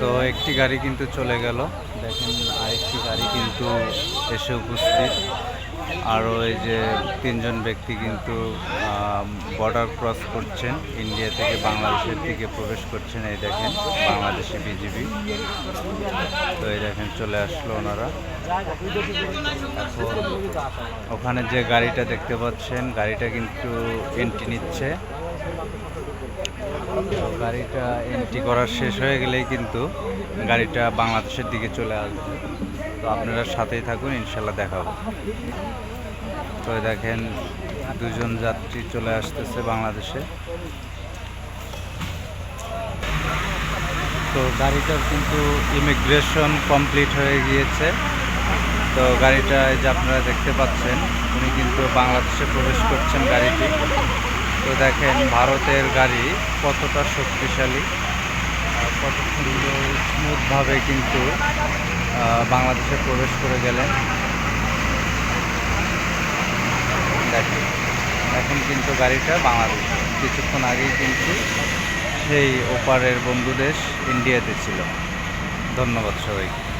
তো একটি গাড়ি কিন্তু চলে গেল। দেখেন, আরেকটি গাড়ি কিন্তু এসে উপস্থিত। আরও এই যে তিনজন ব্যক্তি কিন্তু বর্ডার ক্রস করছেন ইন্ডিয়া থেকে বাংলাদেশের দিকে প্রবেশ করছেন। এই দেখেন, বাংলাদেশি বিজিবি তো এই দেখেন, চলে আসলো ওনারা। ওখানে যে গাড়িটা দেখতে পাচ্ছেন, গাড়িটা কিন্তু এন্ট্রি নিচ্ছে। গাড়িটা এন্ট্রি করার শেষ হয়ে গেলেই কিন্তু গাড়িটা বাংলাদেশের দিকে চলে আসবে। তো আপনারা সাথেই থাকুন, ইনশাল্লাহ দেখাবো তো দেখেন, দুজন যাত্রী চলে আসতেছে বাংলাদেশে। তো গাড়িটার কিন্তু ইমিগ্রেশন কমপ্লিট হয়ে গিয়েছে। তো গাড়িটা যে আপনারা দেখতে পাচ্ছেন, উনি কিন্তু বাংলাদেশে প্রবেশ করছেন গাড়িটি। তো দেখেন, ভারতের গাড়ি কতটা শক্তিশালী কত সুন্দর স্মুথভাবে কিন্তু বাংলাদেশে প্রবেশ করে গেলেন। দেখেন, এখন কিন্তু গাড়িটা বাংলাদেশ, কিছুক্ষণ আগেই কিন্তু সেই ওপারের বন্ধু দেশ ইন্ডিয়াতে ছিল। ধন্যবাদ সবাইকে।